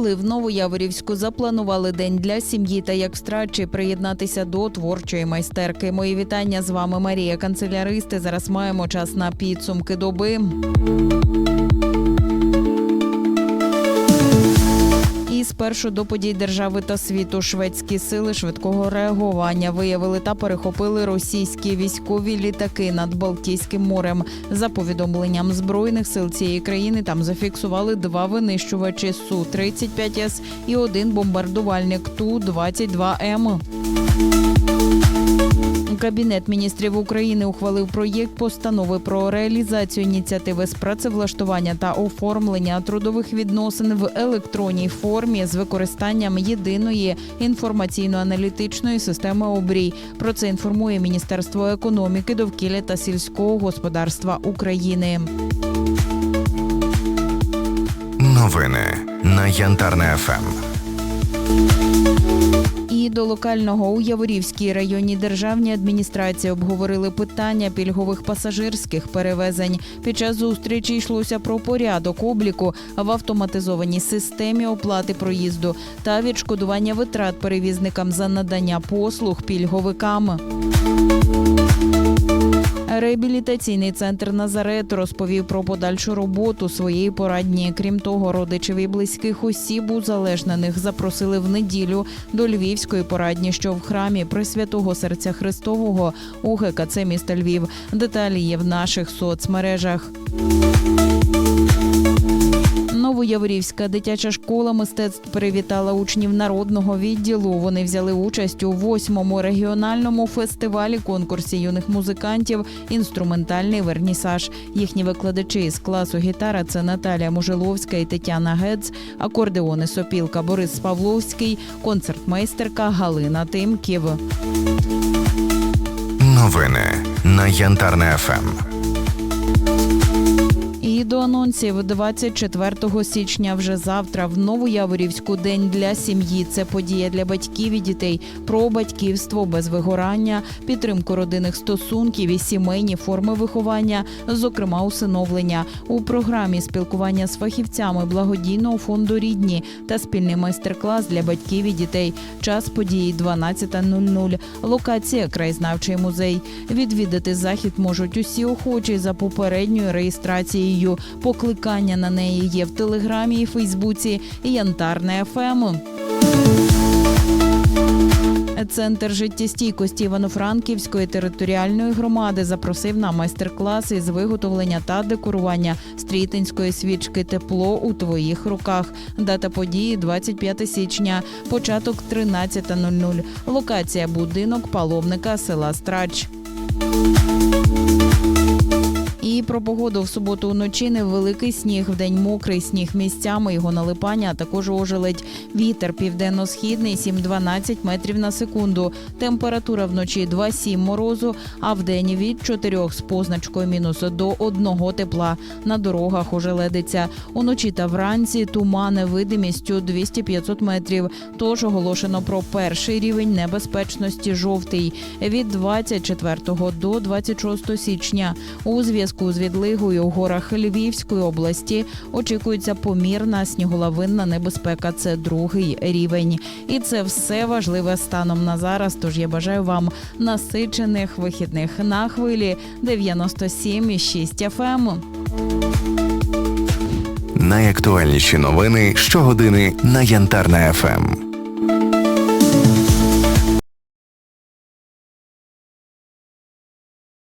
коли в Новояворівську запланували день для сім'ї та як страчі приєднатися до творчої майстерки. Мої вітання з вами Марія Канцеляристи. Зараз маємо час на підсумки доби. Спершу до подій держави та світу шведські сили швидкого реагування виявили та перехопили російські військові літаки над Балтійським морем. За повідомленням збройних сил цієї країни там зафіксували два винищувачі су 35 с і один бомбардувальник ту 22 м Кабінет міністрів України ухвалив проєкт постанови про реалізацію ініціативи з працевлаштування та оформлення трудових відносин в електронній формі з використанням єдиної інформаційно-аналітичної системи обрій. Про це інформує Міністерство економіки, довкілля та сільського господарства України. Новини на Янтарне ФМ. До локального у Яворівській районній державній адміністрації обговорили питання пільгових пасажирських перевезень. Під час зустрічі йшлося про порядок обліку в автоматизованій системі оплати проїзду та відшкодування витрат перевізникам за надання послуг пільговикам. Реабілітаційний центр Назарет розповів про подальшу роботу своєї порадні. Крім того, родичів і близьких осіб узалежнених запросили в неділю до львівської порадні, що в храмі Пресвятого серця Христового у ГКЦ міста Львів. Деталі є в наших соцмережах. Новояворівська дитяча школа мистецтв привітала учнів народного відділу. Вони взяли участь у восьмому регіональному фестивалі конкурсі юних музикантів Інструментальний вернісаж. Їхні викладачі з класу гітара це Наталія Мужиловська і Тетяна Гец, акордеони Сопілка Борис Павловський, концертмейстерка Галина Тимків. Новини на Янтарне ФМ. До анонсів 24 січня вже завтра в Новояворівську день для сім'ї. Це подія для батьків і дітей про батьківство без вигорання, підтримку родинних стосунків і сімейні форми виховання, зокрема усиновлення. У програмі спілкування з фахівцями благодійного фонду рідні та спільний майстер-клас для батьків і дітей. Час події 12.00. Локація краєзнавчий музей. Відвідати захід можуть усі охочі за попередньою реєстрацією. Покликання на неї є в телеграмі і Фейсбуці Янтарне ФМ. Центр життєстійкості Івано-Франківської територіальної громади запросив на майстер-клас із виготовлення та декорування стрітинської свічки Тепло у твоїх руках. Дата події 25 січня, початок 13.00. Локація будинок паломника села Страч. І про погоду в суботу вночі невеликий сніг, вдень мокрий сніг місцями, його налипання, також ожеледь. Вітер південно-східний 7-12 метрів на секунду. Температура вночі 2-7 морозу, а вдень від 4 з позначкою мінус до 1 тепла. На дорогах ожеледиться. Уночі та вранці тумани видимістю 200-500 метрів. Тож оголошено про перший рівень небезпечності жовтий від 24 до 26 січня. У зв'язку з відлигою у горах Львівської області очікується помірна сніголовинна небезпека. Це другий рівень. І це все важливе станом на зараз. Тож я бажаю вам насичених вихідних на хвилі 97,6 FM. Найактуальніші новини щогодини на Янтарне ФМ.